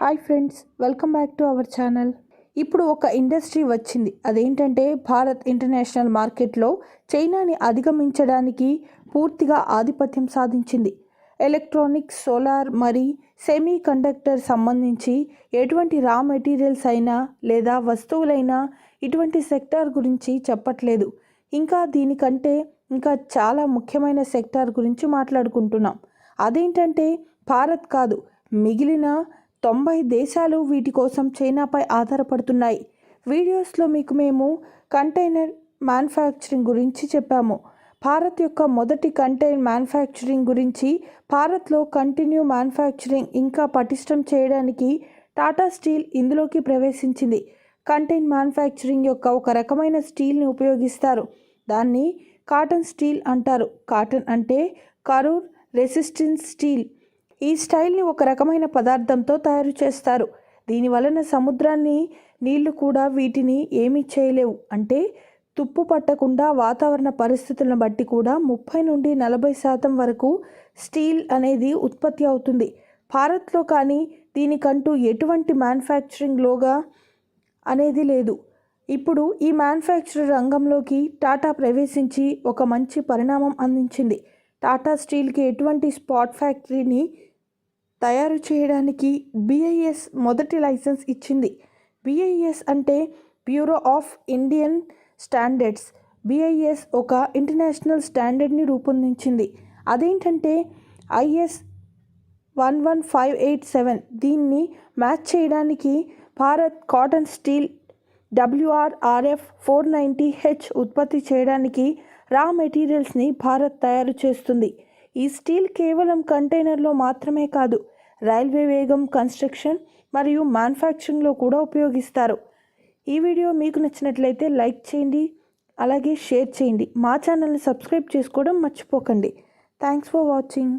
Hi friends welcome back to our channel. ఇప్పుడు ఒక industry వచ్చింది. అదేంటంటే భారత్ ఇంటర్నేషనల్ మార్కెట్లో చైనాని అధిగమించడానికి పూర్తిగా ఆధిపత్యం సాధించింది. ఎలక్ట్రానిక్స్ సోలార్ మరి సెమీ కండక్టర్ సంబంధించి ఎటువంటి రా మెటీరియల్స్ అయినా లేదా వస్తువులైనా ఇటువంటి సెక్టార్ గురించి చెప్పట్లేదు. ఇంకా దీనికంటే ఇంకా చాలా ముఖ్యమైన సెక్టార్ గురించి మాట్లాడుకుంటున్నాం. అదేంటంటే భారత్ కాదు మిగిలిన తొంభై దేశాలు వీటి కోసం చైనాపై ఆధారపడుతున్నాయి. వీడియోస్లో మీకు మేము కంటైనర్ మ్యానుఫ్యాక్చరింగ్ గురించి చెప్పాము. భారత్ యొక్క మొదటి కంటైన్ మ్యానుఫ్యాక్చరింగ్ గురించి భారత్లో కంటిన్యూ మ్యానుఫ్యాక్చరింగ్ ఇంకా పటిష్టం చేయడానికి టాటా స్టీల్ ఇందులోకి ప్రవేశించింది. కంటైన్ మ్యానుఫ్యాక్చరింగ్ యొక్క ఒక రకమైన స్టీల్ని ఉపయోగిస్తారు. దాన్ని కాటన్ స్టీల్ అంటారు. కాటన్ అంటే కరూర్ రెసిస్టెన్స్ స్టీల్. ఈ స్టైల్ని ఒక రకమైన పదార్థంతో తయారు చేస్తారు. దీని వలన సముద్రాన్ని నీళ్ళు కూడా వీటిని ఏమీ చేయలేవు. అంటే తుప్పు పట్టకుండా వాతావరణ పరిస్థితులను బట్టి కూడా ముప్పై నుండి నలభై శాతం వరకు స్టీల్ అనేది ఉత్పత్తి అవుతుంది. భారత్లో కానీ దీనికంటూ ఎటువంటి మ్యానుఫ్యాక్చరింగ్లోగా అనేది లేదు. ఇప్పుడు ఈ మ్యానుఫ్యాక్చర్ రంగంలోకి టాటా ప్రవేశించి ఒక మంచి పరిణామం అందించింది. టాటా స్టీల్కి ఎటువంటి స్పాట్ ఫ్యాక్టరీని తయారు చేయడానికి బిఐఎస్ మొదటి లైసెన్స్ ఇచ్చింది. బిఐఎస్ అంటే bureau of Indian standards BIS ఒక ఇంటర్నేషనల్ స్టాండర్డ్ని రూపొందించింది. అదేంటంటే IS one one five eight seven దీన్ని మ్యాచ్ చేయడానికి Bharat cotton steel WRRF four ninety H ఉత్పత్తి చేయడానికి రా మెటీరియల్స్ని భారత్ తయారు చేస్తుంది. ఈ స్టీల్ కేవలం కంటైనర్లో మాత్రమే కాదు రైల్వే వేగం కన్స్ట్రక్షన్ మరియు మ్యానుఫ్యాక్చరింగ్లో కూడా ఉపయోగిస్తారు. ఈ వీడియో మీకు నచ్చినట్లయితే లైక్ చేయండి అలాగే షేర్ చేయండి. మా ఛానల్ని సబ్స్క్రైబ్ చేసుకోవడం మర్చిపోకండి. Thanks for watching.